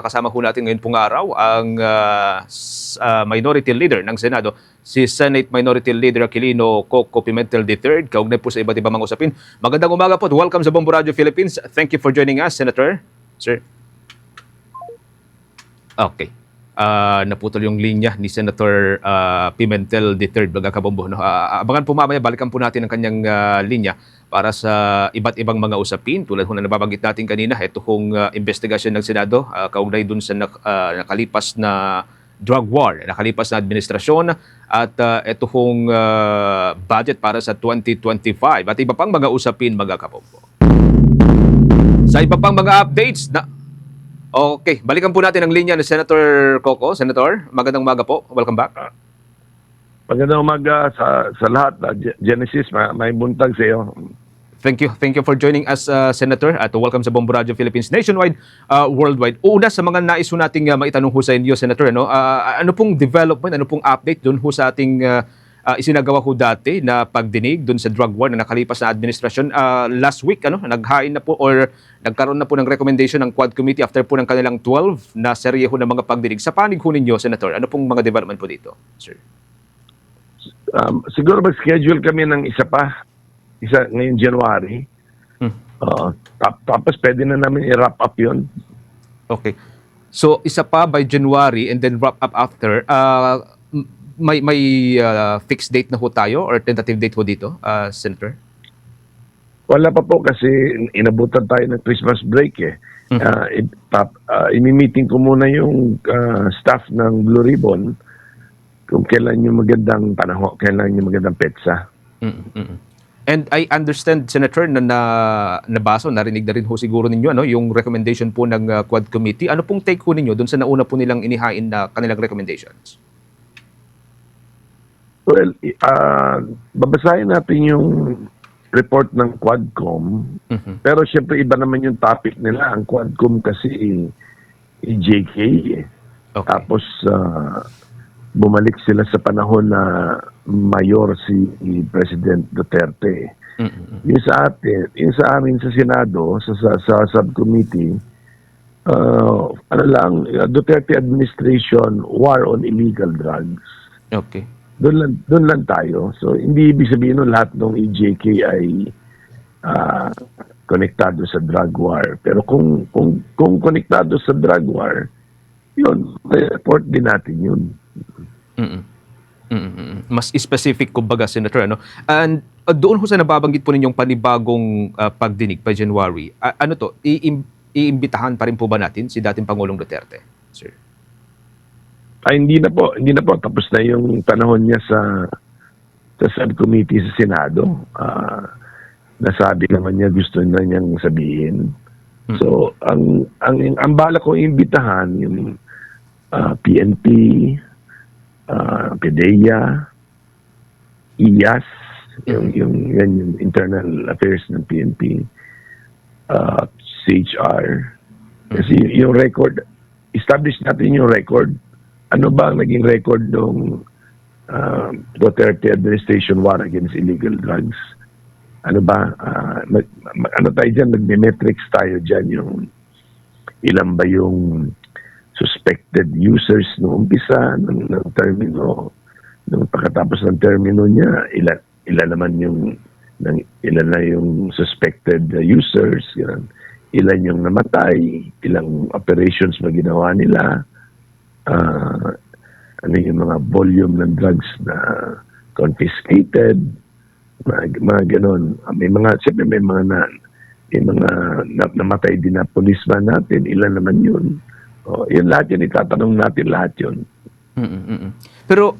Kasama ho natin ngayon pong araw ang ah, s- ah, Minority Leader ng Senado, si Senate Minority Leader Aquilino Coco Pimentel III, kaugnay po sa iba't ibang mga usapin. Magandang umaga po at welcome sa Bombo Radio Philippines. Thank you for joining us, Senator. Sir. Okay. Ah, naputol yung linya ni Senator ah, Pimentel III, Baga Kabombo. No? Ah, abangan po mamaya, balikan po natin ang kanyang ah, linya para sa iba't ibang mga usapin. Tulad ho na nababanggit natin kanina, ito hong ah, investigasyon ng Senado, ah, kaugnay dun sa nak- ah, nakalipas na drug war, nakalipas na administrasyon at uh, ito hong ah, budget para sa 2025 at iba pang mga usapin mga kapombo. Sa iba pang mga updates na Okay, balikan po natin ang linya ni Senator Coco. Senator, magandang umaga po. Welcome back. Magandang umaga sa sa lahat. Uh, Ge- Genesis, may, may buntag sa iyo. Thank you. Thank you for joining us, uh, Senator, at welcome sa Bombo Radio Philippines nationwide, uh, worldwide. Una sa mga nais ho nating uh, maitanong ho sa inyo, Senator, ano, uh, ano pong development, ano pong update doon ho sa ating uh, uh, isinagawa ho dati na pagdinig doon sa drug war na nakalipas na administrasyon uh, last week, ano, naghain na po or nagkaroon na po ng recommendation ng Quad Committee after po ng kanilang 12 na serye ho ng mga pagdinig. Sa panig ho ninyo, Senator, ano pong mga development po dito, sir? Um, siguro mag-schedule kami ng isa pa, isa ngayong January. Hmm. Uh, tap- tapos pwede na namin i-wrap up yun. Okay. So isa pa by January and then wrap up after. Uh, may may uh, fixed date na ho tayo or tentative date ho dito, uh, Senator? Wala pa po kasi inabutan tayo ng Christmas break eh. Mhm. Uh, i- tap- uh, imi-meeting ko muna yung uh, staff ng Blue Ribbon kung kailan yung magandang panahon, kailan yung magandang petsa. Mm, mm, mm. And I understand, Senator, na, na nabasa, narinig na rin ho siguro ninyo ano, yung recommendation po ng uh, Quad Committee. Ano pong take ho ninyo doon sa nauna po nilang inihain na kanilang recommendations? Well, ah, babasahin natin yung report ng Quadcom. Mhm. Pero siyempre iba naman yung topic nila. Ang Quadcom kasi EJK. eh. Okay. Tapos ah, bumalik sila sa panahon na mayor si President Duterte. Mm, mm, mm. Yung sa atin, yung sa amin sa Senado, sa, sa, sa subcommittee, ah, ano lang, Duterte administration, war on illegal drugs Okay. doon lang, doon lang tayo. So, hindi ibig sabihin nun lahat ng EJK ay ah, konektado sa drug war. Pero kung, kung, kung konektado sa drug war, yun, report din natin yun. Mm-mm. Mm-mm. Mas specific kumbaga, Senator. Ano? And uh, doon ho sa nababanggit po ninyong panibagong uh, pagdinig pa January, a- ano to, iim- iimbitahan pa rin po ba natin si dating Pangulong Duterte? Sir. Ay, hindi na po. Hindi na po. Tapos na yung panahon niya sa sa subcommittee sa Senado. Ah, nasabi naman niya gusto na niyang sabihin. So, ang ang ang bala ko imbitahan yung ah, PNP, ah, PDEA, IAS, yung, yung, yan yung internal affairs ng PNP, ah, CHR. Kasi yung record, establish natin yung record. Ano ba ang naging record ng uh, Duterte administration war against illegal drugs? Ano ba? ah, mag- mag- ano tayo dyan? Nagme-metrics tayo dyan yung ilan ba yung suspected users noong umpisa ng, ng termino nung pagkatapos ng termino niya ilan ilan naman yung ng, ilan na yung suspected uh, users yan ilan yung namatay ilang operations na ginawa nila ah, ano yung mga volume ng drugs na confiscated mga, mga ganon Ah, may mga siyempre may mga na, may mga na, namatay din na policeman natin ilan naman yun oh, yun lahat yun itatanong natin lahat yun Mm-mm, mm-mm. Pero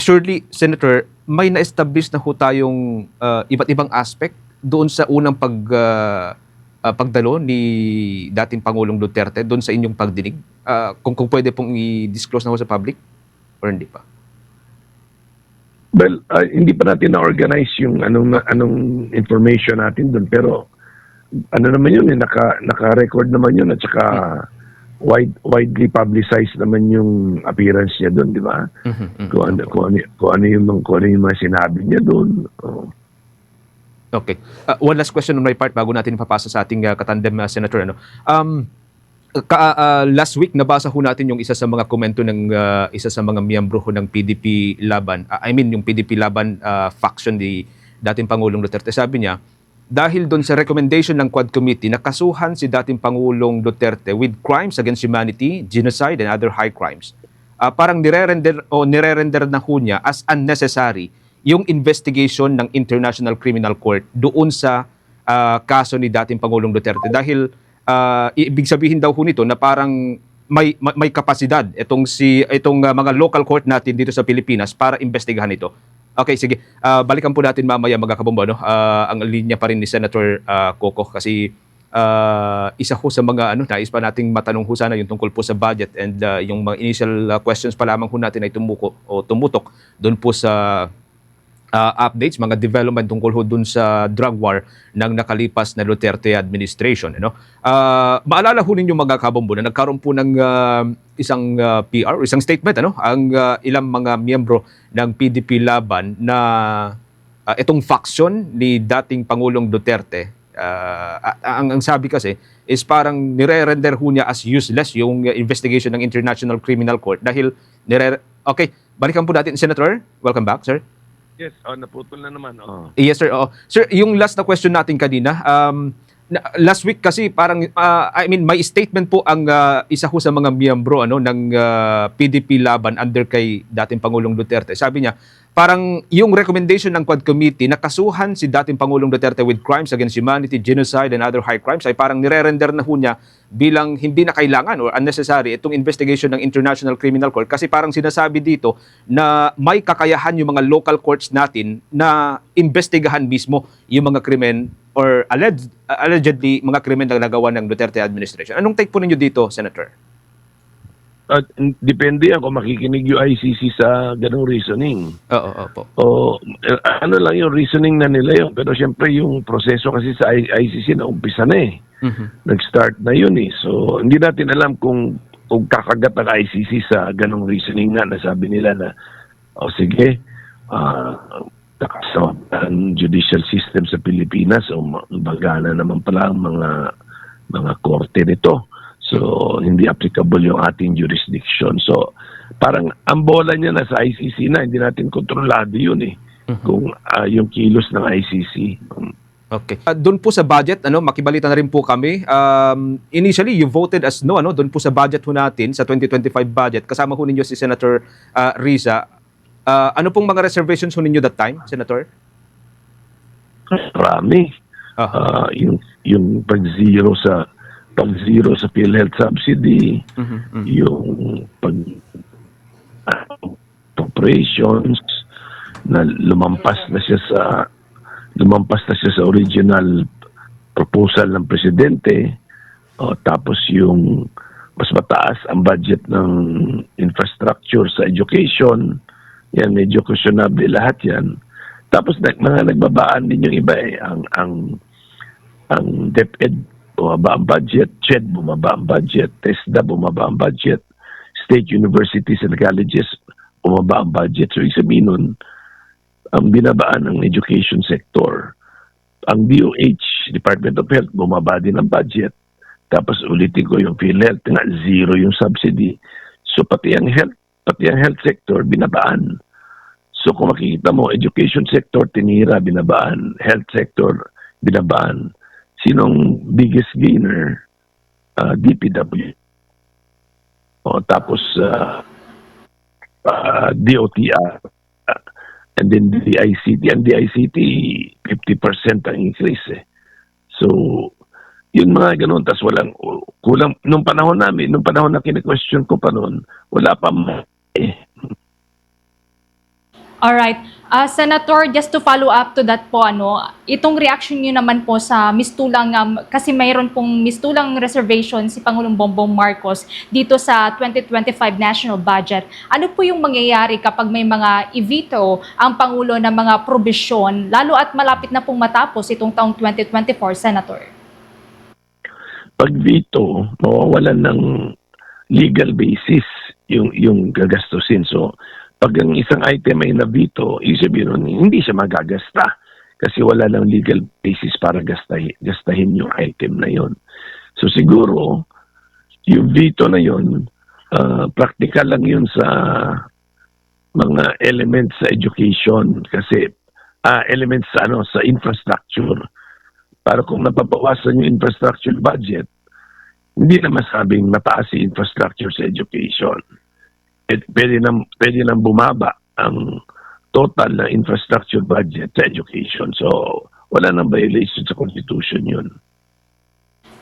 surely, Senator, may na-establish na ho tayong uh, iba't ibang aspect doon sa unang pag, uh, uh, pagdalo ni dating Pangulong Duterte doon sa inyong pagdinig? Uh, kung, kung pwede pong i-disclose na ho sa public? Or hindi pa? Well, ah, hindi pa natin na-organize yung anong anong information natin doon pero ano naman yun eh, naka naka-record naman yun at saka wide widely publicized naman yung appearance niya doon, di ba? Mhm, mhm. Kung ano kung ano, kung ano yung kung ano yung mga sinabi niya doon. Oh. Okay. Uh, one last question on my part bago natin papasa sa ating uh, katandem uh, Senator. Ano? Um, ka, ah, last week nabasa ho natin yung isa sa mga komento ng ah, isa sa mga miyembro ho ng PDP Laban. Ah, I mean yung PDP Laban ah, faction ni dating Pangulong Duterte. Sabi niya, dahil doon sa recommendation ng Quad Committee, nakasuhan si dating Pangulong Duterte with crimes against humanity, genocide, and other high crimes. Ah, parang nire-render o nire-render na ho niya as unnecessary yung investigation ng International Criminal Court doon sa ah, kaso ni dating Pangulong Duterte dahil ah, ibig sabihin daw ho nito na parang may may, may kapasidad itong si itong ah, mga local court natin dito sa Pilipinas para imbestigahan ito. Okay, sige. Ah, balikan po natin mamaya mga kabomba no. Ah, ang linya pa rin ni Senator ah, Coco kasi ah, isa ho sa mga ano nais pa nating matanong ho sana yung tungkol po sa budget and ah, yung mga initial ah, questions pa lamang ho natin ay tumuko o tumutok doon po sa uh, updates, mga development tungkol ho dun sa drug war ng nakalipas na Duterte administration. Ano? Uh, maalala ho ninyo mga kabombo na nagkaroon po ng uh, isang uh, PR, isang statement, ano? ang uh, ilang mga miyembro ng PDP Laban na uh, itong faction ni dating Pangulong Duterte, uh, ang, ang sabi kasi is parang nire-render ho niya as useless yung investigation ng International Criminal Court dahil nire Okay, balikan po natin. Senator, welcome back, sir. Yes, oh, naputol na naman. Oh. Yes, sir. Oo. Sir, yung last na question natin kanina, um, last week kasi parang, uh, I mean, may statement po ang uh, isa ko sa mga miyembro ano, ng uh, PDP Laban under kay dating Pangulong Duterte. Sabi niya, parang yung recommendation ng Quad Committee na kasuhan si dating Pangulong Duterte with crimes against humanity, genocide, and other high crimes ay parang nire-render na ho niya bilang hindi na kailangan or unnecessary itong investigation ng International Criminal Court kasi parang sinasabi dito na may kakayahan yung mga local courts natin na investigahan mismo yung mga krimen or alleged, allegedly mga krimen na nagawa ng Duterte administration. Anong take po ninyo dito, Senator? At depende yan kung makikinig yung ICC sa ganong reasoning. Oo, opo. O ano lang yung reasoning na nila yun. Pero siyempre yung proseso kasi sa ICC na umpisa na eh. Mhm. Nag-start na yun eh. So hindi natin alam kung kung kakagat ang ICC sa ganong reasoning na sabi nila na o sige, ah nakasama ang judicial system sa Pilipinas o bagana naman pala ang mga mga korte nito. So, hindi applicable yung ating jurisdiction. So, parang ang bola niya na sa ICC na, hindi natin kontrolado yun eh. Kung ah, yung kilos ng ICC. Okay. Uh, doon po sa budget, ano, makibalita na rin po kami. Um, initially, you voted as no, ano, doon po sa budget ho natin, sa 2025 budget. Kasama ho ninyo si Senator uh, Riza. Uh, ano pong mga reservations ninyo that time, Senator? Marami. Aha. Ah, yung, yung pag-zero sa pag-zero sa PhilHealth subsidy, Mhm, mhm. yung pag operations na lumampas na siya sa lumampas na siya sa original proposal ng presidente o tapos yung mas mataas ang budget ng infrastructure sa education yan medyo questionable lahat yan tapos nag, mga nagbabaan din yung iba eh ang ang ang DepEd bumaba ang budget, CHED bumaba ang budget, TESDA bumaba ang budget, state universities and colleges bumaba ang budget. So, ibig nun, ang binabaan ng education sector, ang DOH, Department of Health, bumaba din ang budget. Tapos ulitin ko yung PhilHealth, nga zero yung subsidy. So, pati ang health, pati ang health sector, binabaan. So, kung makikita mo, education sector, tinira, binabaan. Health sector, binabaan. Sinong biggest gainer? Uh, DPW. O, tapos, uh, uh, DOTR. And then the ICT. And the ICT, 50% ang increase eh. So, yun mga ganun. Tapos walang, kulang, nung panahon namin, nung panahon na kine-question ko pa noon, wala pa eh. Alright. Uh, Senator, just to follow up to that po, ano, itong reaction niyo naman po sa mistulang, um, kasi mayroon pong mistulang reservation si Pangulong Bongbong Marcos dito sa 2025 national budget. Ano po yung mangyayari kapag may mga i-veto ang Pangulo ng mga probisyon, lalo at malapit na pong matapos itong taong 2024, Senator? pag veto, mawawalan ng legal basis yung yung gagastusin. So, pag ang isang item ay na-veto, ibig sabihin nun, hindi siya magagasta kasi wala lang legal basis para gastahin, gastahin yung item na yon. So, siguro, yung veto na yun, uh, practical lang yun sa mga elements sa education kasi ah, elements sa ano sa infrastructure para kung napabawasan yung infrastructure budget hindi na masabing mataas si infrastructure sa education At pwede nang pwede nang bumaba ang total na infrastructure budget sa education so wala nang violation sa constitution yun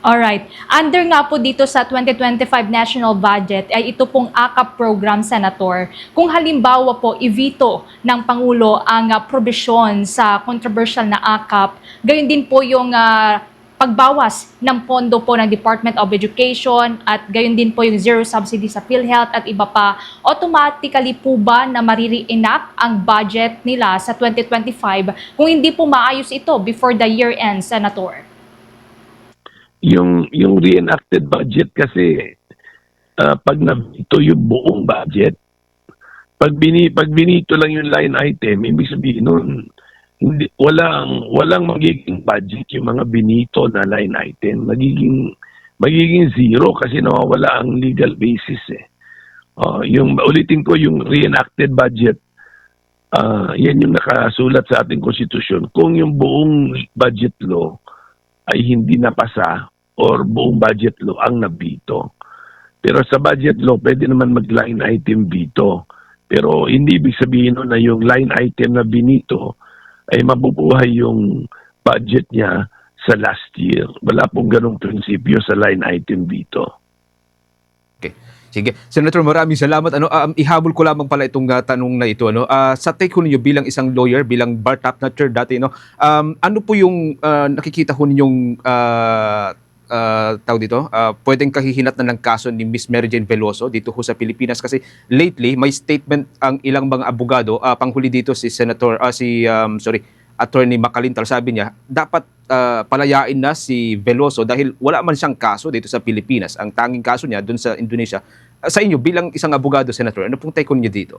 Alright. Under nga po dito sa 2025 national budget ay ito pong AKAP program, Senator. Kung halimbawa po i-veto ng Pangulo ang uh, probisyon sa controversial na AKAP, gayon din po yung ah, pagbawas ng pondo po ng Department of Education at gayon din po yung zero subsidy sa PhilHealth at iba pa, automatically po ba na mariri-enact ang budget nila sa 2025 kung hindi po maayos ito before the year end, Senator? yung yung reenacted budget kasi ah, pag nabito yung buong budget pag bini pag binito lang yung line item ibig sabihin nun hindi walang walang magiging budget yung mga binito na line item magiging magiging zero kasi nawawala ang legal basis eh Oh, yung ulitin ko yung reenacted budget ah yan yung nakasulat sa ating konstitusyon kung yung buong budget law ay hindi napasa or buong budget law ang nabito. Pero sa budget law, pwede naman mag-line item veto. Pero hindi ibig sabihin nun na yung line item na binito ay mabubuhay yung budget niya sa last year. Wala pong ganong prinsipyo sa line item veto. Okay. Sige. Senator, maraming salamat. Ano, um, ihabol ko lamang pala itong uh, tanong na ito. Ano? Ah, sa take ko ninyo bilang isang lawyer, bilang bar top notcher dati, no? um, ano po yung uh, nakikita ko ninyong uh, uh, tawag dito, uh, pwedeng kahihinat na ng kaso ni Miss Mary Jane Veloso dito ho sa Pilipinas kasi lately may statement ang ilang mga abogado, uh, panghuli dito si Senator, ah, si, um, sorry, Attorney Makalintal, sabi niya, dapat uh, palayain na si Veloso dahil wala man siyang kaso dito sa Pilipinas. Ang tanging kaso niya doon sa Indonesia. Uh, sa inyo, bilang isang abogado, Senator, ano pong take niyo dito?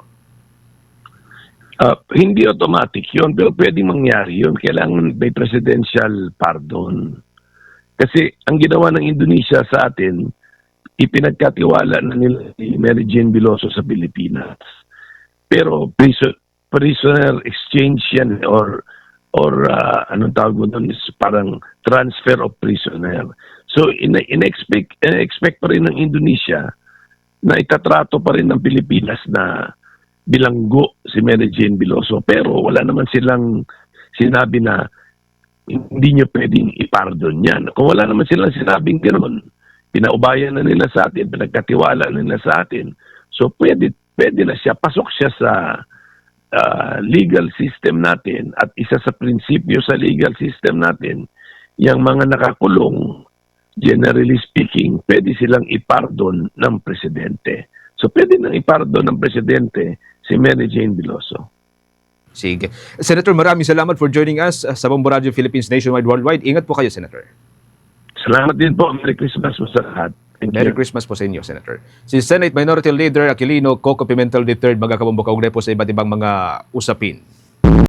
Ah, hindi automatic yun, pero pwedeng mangyari yun. Kailangan may presidential pardon. Kasi ang ginawa ng Indonesia sa atin, ipinagkatiwala na nila ni Mary Jane Veloso sa Pilipinas. Pero priso- prisoner exchange yan or or ah, anong tawag mo doon is parang transfer of prisoner. So in in-expect expect pa rin ng Indonesia na itatrato pa rin ng Pilipinas na bilanggo si Mary Jane Veloso pero wala naman silang sinabi na hindi nyo pwedeng ipardon yan. Kung wala naman silang sinabing gano'n, pinaubayan na nila sa atin, pinagkatiwala na nila sa atin. So pwede, pwede na siya, pasok siya sa ah, legal system natin at isa sa prinsipyo sa legal system natin, yung mga nakakulong, generally speaking, pwede silang ipardon ng presidente. So pwede nang ipardon ng presidente si Mary Jane Veloso. Sige. Senator, maraming salamat for joining us uh, sa Bombo Radio Philippines Nationwide Worldwide. Ingat po kayo, Senator. Salamat din po. Merry Christmas po sa lahat. Thank Merry you. Christmas po sa inyo, Senator. Si Senate Minority Leader Aquilino Coco Pimentel III, mga po sa iba't ibang mga usapin.